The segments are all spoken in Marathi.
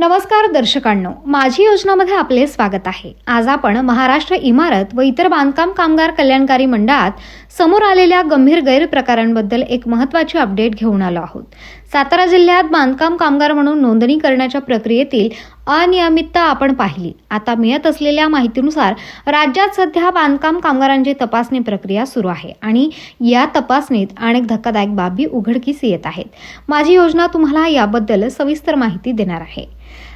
नमस्कार दर्शकांनो माझी योजनामध्ये आपले स्वागत आहे. आज आपण महाराष्ट्र इमारत व इतर बांधकाम कामगार कल्याणकारी मंडळात समोर आलेल्या गंभीर गैरप्रकारांबद्दल एक महत्त्वाची अपडेट घेऊन आलो आहोत. सातारा जिल्ह्यात बांधकाम कामगार म्हणून नोंदणी करण्याच्या प्रक्रियेतील अनियमितता आपण पाहिली. आता मिळत असलेल्या माहितीनुसार राज्यात सध्या बांधकाम कामगारांची तपासणी प्रक्रिया सुरू आहे आणि या तपासणीत अनेक धक्कादायक बाबी उघडकीस येत आहेत. माझी योजना तुम्हाला याबद्दल सविस्तर माहिती देणार आहे.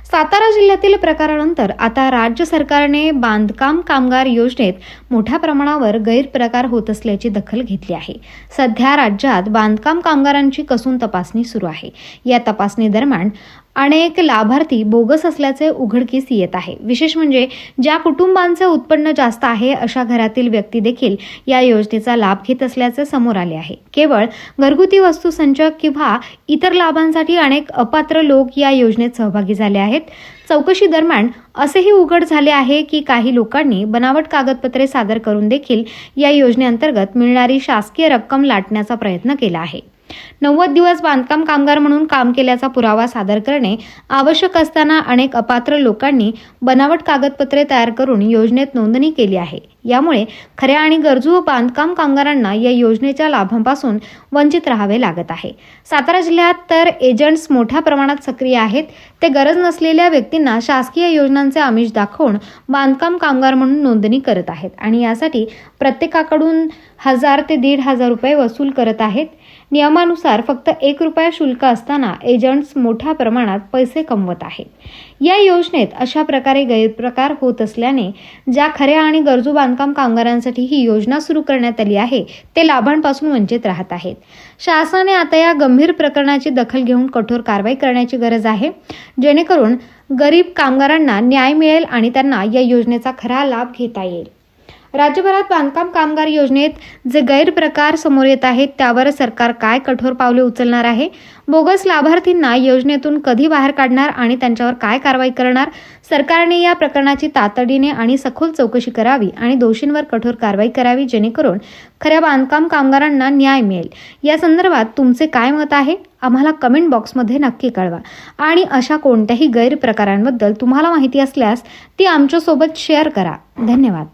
सातारा जिल्ह्यातील प्रकारानंतर आता राज्य सरकारने बांधकाम कामगार योजनेत मोठ्या प्रमाणावर गैरप्रकार होत असल्याची दखल घेतली आहे. सध्या राज्यात बांधकाम कामगारांची कसून तपासणी सुरू आहे. या तपासणी दरम्यान अनेक लाभार्थी बोगस असल्याचे उघडकीस येत आहे. विशेष म्हणजे ज्या कुटुंबांचे उत्पन्न जास्त आहे अशा घरातील व्यक्ती देखील या योजनेचा लाभ घेत असल्याचे समोर आले आहे. केवळ घरगुती वस्तू संचक किंवा इतर लाभांसाठी अनेक अपात्र लोक या योजनेत सहभागी झाले आहेत. चौकशी दरम्यान असेही उघड झाले आहे की काही लोकांनी बनावट कागदपत्रे सादर करून देखील या योजनेअंतर्गत मिळणारी शासकीय रक्कम लाटण्याचा प्रयत्न केला आहे. नव्वद दिवस बांधकाम कामगार म्हणून काम केल्याचा पुरावा सादर करणे आवश्यक असताना अनेक अपात्र लोकांनी बनावट कागदपत्रे तयार करून योजनेत नोंदणी केली आहे. यामुळे खऱ्या आणि गरजू बांधकाम कामगारांना या योजनेच्या लाभांपासून वंचित राहावे लागत आहे. सातारा जिल्ह्यात तर एजंट्स मोठ्या प्रमाणात सक्रिय आहेत. ते गरज नसलेल्या व्यक्तींना शासकीय योजनांचे आमिष दाखवून बांधकाम कामगार म्हणून नोंदणी करत आहेत आणि यासाठी प्रत्येकाकडून हजार ते दीड हजार रुपये वसूल करत आहेत. नियमानुसार फक्त एक रुपया शुल्क असताना एजंट्स मोठ्या प्रमाणात पैसे कमवत आहेत. या योजनेत अशा प्रकारे गैरप्रकार होत असल्याने ज्या खऱ्या आणि गरजू बांधकाम कामगारांसाठी ही योजना सुरू करण्यात आली आहे ते लाभांपासून वंचित राहत आहेत. शासनाने आता या गंभीर प्रकरणाची दखल घेऊन कठोर कारवाई करण्याची गरज आहे. जेणेकरून गरीब कामगारांना न्याय मिळेल आणि त्यांना या योजनेचा खरा लाभ घेता येईल. राज्यभरात बांधकाम कामगार योजनेत जे गैरप्रकार समोर येत आहेत त्यावर सरकार काय कठोर पावले उचलणार आहे? बोगस लाभार्थींना योजनेतून कधी बाहेर काढणार आणि त्यांच्यावर काय कारवाई करणार? सरकारने या प्रकरणाची तातडीने आणि सखोल चौकशी करावी आणि दोषींवर कठोर कारवाई करावी जेणेकरून खऱ्या बांधकाम कामगारांना न्याय मिळेल. या संदर्भात तुमचे काय मत आहे? आम्हाला कमेंट बॉक्समध्ये नक्की कळवा. आणि अशा कोणत्याही गैरप्रकारांबद्दल तुम्हाला माहिती असल्यास ती आमच्यासोबत शेअर करा. धन्यवाद.